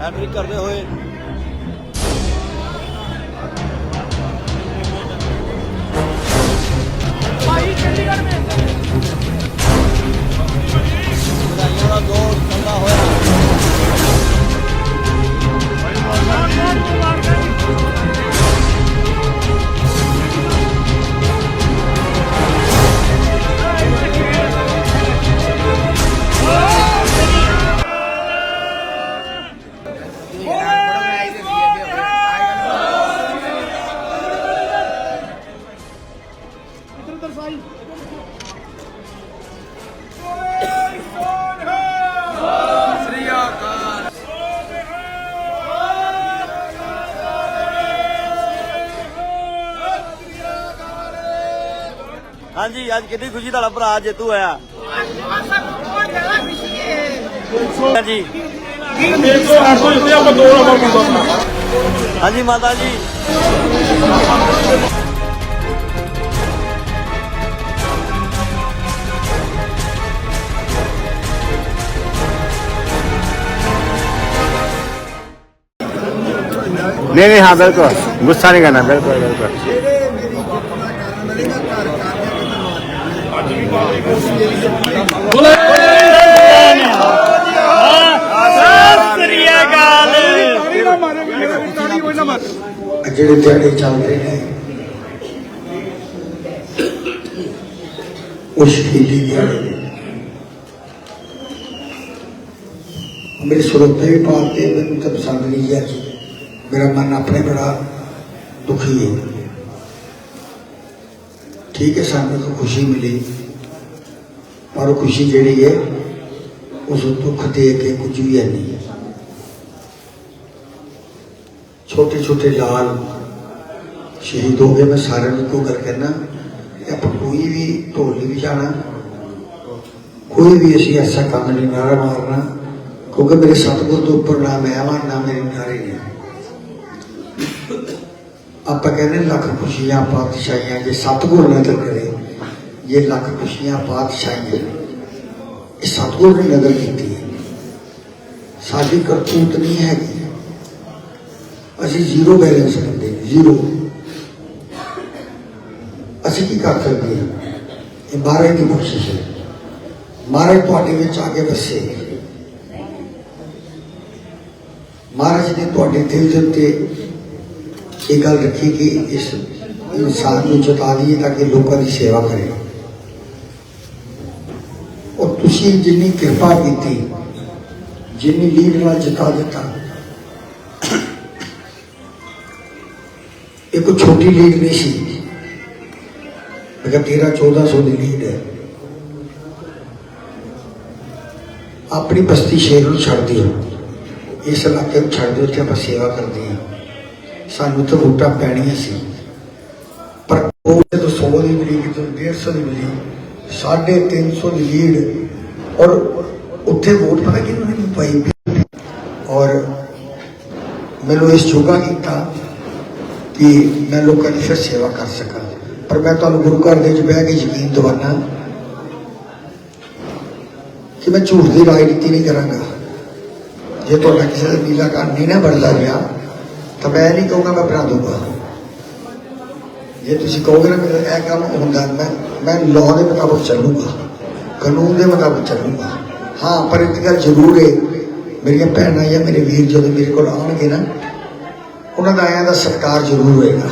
Hat trick ਕਰਦੇ ਹੋਏ। ਵਧਾਈਆਂ ਹਾਂਜੀ ਅੱਜ ਕਿੰਨੀ ਖੁਸ਼ੀ ਤੁਹਾਡਾ ਭਰਾ ਜੇਤੂ ਹੋਇਆ ਹਾਂਜੀ ਹਾਂਜੀ ਮਾਤਾ ਜੀ नहीं नहीं हाँ बिल्कुल गुस्सा नहीं करना बिल्कुल बिल्कुल ਜਿਹੜੇ ਦਿਹਾੜੇ ਚੱਲਦੇ ਨੇ, ਉਹ ਸ਼ਹੀਦੀ ਦਿਹਾੜੇ ਮੇਰੇ ਸਰੋਤੇ ਵੀ ਪਾਲਦੇ ਮੈਨੂੰ ਤਾਂ ਪਸੰਦ ਨਹੀਂ ਹੈ ਮੇਰਾ ਮਨ ਆਪਣੇ ਬੜਾ ਦੁਖੀ ਹੈ। ਠੀਕ ਹੈ, ਸਾਨੂੰ ਖੁਸ਼ੀ ਮਿਲੀ। ਪਰ ਉਹ ਖੁਸ਼ੀ ਜਿਹੜੀ ਹੈ ਉਸ ਦੁੱਖ ਦੇ ਕੇ ਕੁਝ ਵੀ ਹੈ ਨਹੀਂ ਛੋਟੇ ਛੋਟੇ ਲਾਲ ਸ਼ਹੀਦ ਹੋ ਗਏ ਮੈਂ ਸਾਰਿਆਂ ਨੂੰ ਇੱਕੋ ਗੱਲ ਕਹਿਣਾ ਕਿ ਆਪਾਂ ਕੋਈ ਵੀ ਢੋਲ ਨਹੀਂ ਵਜਾਣਾ ਕੋਈ ਵੀ ਅਸੀਂ ਐਸਾ ਕੰਮ ਨਹੀਂ ਨਾਰਾ ਮਾਰਨਾ ਕਿਉਂਕਿ ਮੇਰੇ ਸਤਿਗੁਰ ਤੋਂ ਉੱਪਰ ਨਾ ਮੈਂ ਵਾਂ ਨਾ ਮੇਰੇ ਨਾਰੇ ਨੇ ਆਪਾਂ ਕਹਿੰਦੇ ਲੱਖ ਖੁਸ਼ੀਆਂ ਪਾਤਸ਼ਾਹੀਆਂ ਜੇ ਸਤਿਗੁਰ ਨਜ਼ਰ ਕਰੇ ਇਹ ਲੱਖ ਖੁਸ਼ੀਆਂ ਪਾਤਸ਼ਾਹੀਆਂ ਇਹ ਸਤਿਗੁਰ ਨੇ ਨਜ਼ਰ ਕੀਤੀ ਹੈ ਸਾਡੀ ਕਰਤੂਤ ਨਹੀਂ ਹੈਗੀ ਅਸੀਂ ਜ਼ੀਰੋ ਬੈਲੈਂਸ ਕਰਦੇ ਹਾਂ ਜ਼ੀਰੋ ਅਸੀਂ ਕੀ ਕਰ ਸਕਦੇ ਹਾਂ ਇਹ ਮਹਾਰਾਜ ਦੀ ਬਖਸ਼ਿਸ਼ ਹੈ ਮਹਾਰਾਜ ਤੁਹਾਡੇ ਵਿੱਚ ਆ ਕੇ ਵਸੇ ਮਹਾਰਾਜ ਨੇ ਤੁਹਾਡੇ ਦਿਲ ਦੇ ਉੱਤੇ ਇਹ ਗੱਲ ਰੱਖੀ ਕਿ ਇਸ ਇਨਸਾਨ ਨੂੰ ਜਤਾ ਦਈਏ ਤਾਂ ਕਿ ਲੋਕਾਂ ਦੀ ਸੇਵਾ ਕਰੇ ਔਰ ਤੁਸੀਂ ਜਿੰਨੀ ਕਿਰਪਾ ਕੀਤੀ ਜਿੰਨੀ ਲੀਡ ਨਾਲ ਜਿਤਾ ਦਿੱਤਾ ਇਹ ਕੋਈ ਛੋਟੀ ਲੀਡ ਨਹੀਂ ਸੀ ਮਗਰ 13 1400 ਦੀ ਲੀਡ ਹੈ ਆਪਣੀ ਬਸਤੀ ਸ਼ਹਿਰ ਨੂੰ ਛੱਡ ਦਿਓ ਇਸ ਇਲਾਕੇ ਨੂੰ ਛੱਡ ਦਿਓ ਤੇ ਆਪਾਂ ਸੇਵਾ ਕਰਦੇ ਹਾਂ ਸਾਨੂੰ ਤਾਂ ਵੋਟਾਂ ਪੈਣੀਆਂ ਸੀ ਪਰ ਉਹ ਜਦੋਂ 100 ਦੀ ਮਿਲੀ ਕਿਤੇ 150 ਦੀ ਮਿਲੀ 350 ਦੀ ਲੀਡ ਔਰ ਉੱਥੇ ਵੋਟ ਪਤਾ ਕਿਹਨੂੰ ਨਹੀਂ ਪਾਈ ਔਰ ਮੈਨੂੰ ਇਸ ਜੋਗਾ ਕੀਤਾ ਕਿ ਮੈਂ ਲੋਕਾਂ ਦੀ ਫਿਰ ਸੇਵਾ ਕਰ ਸਕਾਂ ਪਰ ਮੈਂ ਤੁਹਾਨੂੰ ਗੁਰੂ ਘਰ ਦੇ ਵਿੱਚ ਬਹਿ ਕੇ ਯਕੀਨ ਦਿਵਾਨਾ ਕਿ ਮੈਂ ਝੂਠ ਦੀ ਰਾਜਨੀਤੀ ਨਹੀਂ ਕਰਾਂਗਾ ਜੇ ਤੁਹਾਡਾ ਕਿਸੇ ਦਾ ਨੀਲਾ ਕਾਰਡ ਨਹੀਂ ਨਾ ਬਣਦਾ ਰਿਹਾ ਤਾਂ ਮੈਂ ਨਹੀਂ ਕਹੂੰਗਾ ਮੈਂ ਬਣਾ ਦੂੰਗਾ ਜੇ ਤੁਸੀਂ ਕਹੋਗੇ ਨਾ ਮੇਰਾ ਇਹ ਕੰਮ ਹੁੰਦਾ, ਮੈਂ ਮੈਂ ਲਾਅ ਦੇ ਮੁਤਾਬਕ ਚੱਲੂਗਾ, ਕਾਨੂੰਨ ਦੇ ਮੁਤਾਬਕ ਚੱਲੂਗਾ। ਹਾਂ, ਪਰ ਇੱਕ ਗੱਲ ਜ਼ਰੂਰ ਹੈ, ਮੇਰੀਆਂ ਭੈਣਾਂ ਜਾਂ ਮੇਰੇ ਵੀਰ ਜਦੋਂ ਮੇਰੇ ਕੋਲ ਆਉਣਗੇ ਨਾ, ਉਹਨਾਂ ਦਾ ਆਇਆਂ ਦਾ ਸਤਿਕਾਰ ਜ਼ਰੂਰ ਹੋਏਗਾ।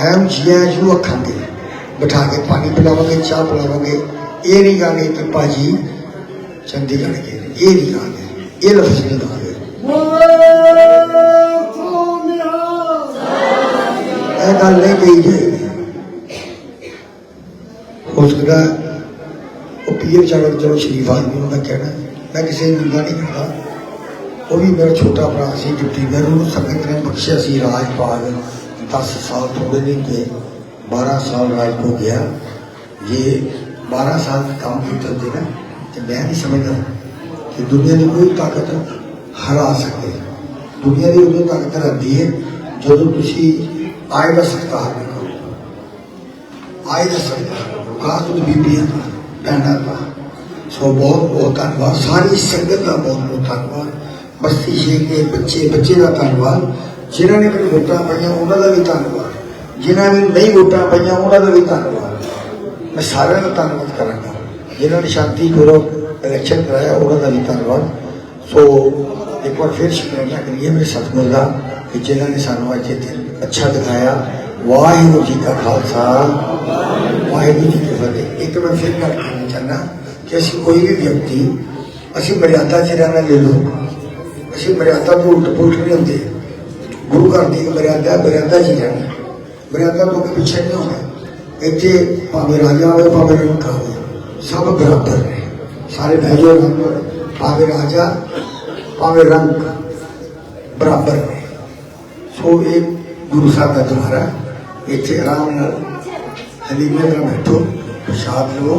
ਆਇਆਂ ਜੀਆ ਜੂ ਆਖਾਂਗੇ, ਬਿਠਾ ਕੇ ਪਾਣੀ ਪਿਲਾਵਾਂਗੇ, ਚਾਹ ਪਿਲਾਵਾਂਗੇ। ਇਹ ਨਹੀਂ ਕਹਾਂਗੇ ਕਿ ਭਾਜੀ ਚੰਡੀਗੜ੍ਹ ਗਏ ਇਹ ਨਹੀਂ ਕਹਾਂਗੇ ਇਹ ਲਫ਼ਜ਼ ਨਹੀਂ ਕਹਾਂਗੇ ਇਹ ਗੱਲ ਨਹੀਂ ਕਹੀ ਜਾਏਗੀ ਹੋ ਸਕਦਾ ਉਹ ਪੀਰ ਚੜ੍ਹ ਚਲੋ ਸ਼ਰੀਫ ਆਦਮੀ ਨੂੰ ਮੈਂ ਕਹਿਣਾ ਮੈਂ ਕਿਸੇ ਨੂੰ ਨਿੰਦਾ ਨਹੀਂ ਕਰਦਾ ਉਹ ਵੀ ਮੇਰਾ ਛੋਟਾ ਭਰਾ ਸੀ ਡਿਪਟੀ ਮੇਅਰ ਉਹਨੂੰ ਸੰਗਤ ਨੇ ਬਖਸ਼ਿਆ ਸੀ ਰਾਜਪਾਲ 10 ਸਾਲ ਥੋੜੇ ਨਹੀਂ ਕਿ 12 ਸਾਲ ਰਾਜ ਹੋ ਗਿਆ ਜੇ 12 ਸਾਲ ਦਾ ਕੰਮ ਕੀਤਾ ਹੁੰਦੇ ਨਾ ਤੇ ਮੈਂ ਨਹੀਂ ਸਮਝਦਾ ਕਿ ਦੁਨੀਆ ਦੀ ਕੋਈ ਤਾਕਤ ਹਰਾ ਸਕੇ ਦੁਨੀਆ ਦੀ ਉਦੋਂ ਤਾਕਤ ਰਹਿੰਦੀ ਹੈ ਜਦੋਂ ਤੁਸੀਂ ਆਏ ਦਾ ਸਤਿਕਾਰ ਨਾ ਆਏ ਦਾ ਸਤਿਕਾਰ ਖਾਸ ਤੋਂ ਬੀਬੀਆਂ ਦਾ ਭੈਣਾਂ ਦਾ ਸੋ ਬਹੁਤ ਬਹੁਤ ਧੰਨਵਾਦ। ਸਾਰੀ ਸੰਗਤ ਦਾ ਬਹੁਤ ਬਹੁਤ ਧੰਨਵਾਦ। ਬਸਤੀ ਸ਼ੇਖ ਦੇ ਬੱਚੇ ਬੱਚੇ ਦਾ ਧੰਨਵਾਦ। ਜਿਨ੍ਹਾਂ ਨੇ ਮੈਨੂੰ ਵੋਟਾਂ ਪਾਈਆਂ, ਉਹਨਾਂ ਦਾ ਵੀ ਧੰਨਵਾਦ। ਜਿਨ੍ਹਾਂ ਨੇ ਨਹੀਂ ਵੋਟਾਂ ਪਾਈਆਂ, ਉਹਨਾਂ ਦਾ ਵੀ ਧੰਨਵਾਦ। ਮੈਂ ਸਾਰਿਆਂ ਦਾ ਧੰਨਵਾਦ ਕਰਾਂਗਾ। ਜਿਨ੍ਹਾਂ ਨੇ ਸ਼ਾਂਤੀ ਸ਼ਾਂਤੀਪੂਰਵਕ ਇਲੈਕਸ਼ਨ ਕਰਾਇਆ, ਉਹਨਾਂ ਦਾ ਵੀ ਧੰਨਵਾਦ। ਸੋ ਇੱਕ ਵਾਰ ਫਿਰ ਸ਼ੁਕਰੀਆ ਕਰੀਏ ਮੇਰੇ ਸਤਿਗੁਰ ਦਾ। ਕਿ ਜਿਨ੍ਹਾਂ ਨੇ ਸਾਨੂੰ ਅੱਜ ਇੱਥੇ ਅੱਛਾ ਦਿਖਾਇਆ। ਵਾਹਿਗੁਰੂ ਜੀ ਕਾ ਖਾਲਸਾ। ਵਾਹਿਗੁਰੂ ਜੀ ਕੀ ਫਤਿਹ। ਇੱਕ ਮੈਂ ਫਿਰ ਗੱਲ ਕਰਨਾ ਚਾਹੁੰਦਾ ਕਿ ਅਸੀਂ ਕੋਈ ਵੀ ਵਿਅਕਤੀ, ਅਸੀਂ ਮਰਿਆਦਾ 'ਚ ਰਹਿਣਾ ਲੈ ਲਓ ਅਸੀਂ ਮਰਿਆਦਾ ਤੋਂ ਉਲਟ ਪੁਲਟ ਨਹੀਂ ਹੁੰਦੇ। ਗੁਰੂ ਘਰ ਦੀ ਮਰਿਆਦਾ ਮਰਿਆਦਾ 'ਚ ਹੀ ਰਹਿਣਾ। ਮਰਿਆਦਾ ਤੋਂ ਪਿੱਛੇ ਨਹੀਂ ਹੋਣਾ। ਇੱਥੇ ਭਾਵੇਂ ਰਾਜਾ ਹੋਵੇ, ਭਾਵੇਂ ਰੰਕ ਹੋਵੇ, ਸਭ ਬਰਾਬਰ ਨੇ। ਸਾਰੇ ਭੈਜੋ ਰੰਗ ਭਾਵੇਂ ਰਾਜਾ, ਭਾਵੇਂ ਰੰਗ ਬਰਾਬਰ ਨੇ। ਸੋ ਇਹ ਗੁਰੂ ਸਾਹਿਬ ਦਾ ਦੁਆਰਾ ਇੱਥੇ ਆਰਾਮ ਨਾਲ ਹਲੀਮੇ ਨਾਲ ਬੈਠੋ ਪ੍ਰਸ਼ਾਦ ਲਓ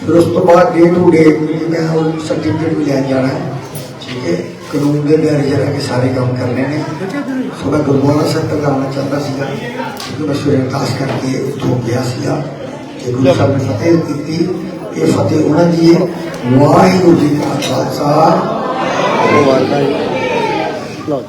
ਫਿਰ ਉਸ ਤੋਂ ਬਾਅਦ ਡੇ ਟੂ ਡੇ ਮੈਂ ਉਹ ਸਰਟੀਫਿਕੇਟ ਵੀ ਲੈਣ ਜਾਣਾ ਹੈ ਠੀਕ ਹੈ? ਕਾਨੂੰਨ ਦੇ ਦਾਇਰੇ ਜਿਹੜਾ ਕਿ ਸਾਰੇ ਕੰਮ ਕਰਨੇ ਨੇ। ਸੋ ਮੈਂ ਗੁਰਦੁਆਰਾ ਸਾਹਿਬ ਤੱਕ ਆਉਣਾ ਚਾਹੁੰਦਾ ਸੀਗਾ ਕਿਉਂਕਿ ਮੈਂ ਸਵੇਰੇ ਅਰਦਾਸ ਕਰਕੇ ਉੱਥੋਂ ਗਿਆ ਸੀਗਾ ਕਿ ਗੁਰੂ ਸਾਹਿਬ ਨੇ ਫਤਿਹ ਕੀਤੀ ਇਹ ਫਤਿਹ ਉਹਨਾਂ ਦੀ ਹੈ। ਵਾਹਿਗੁਰੂ ਜੀ ਕਾ ਖਾਲਸਾ। ਲਓ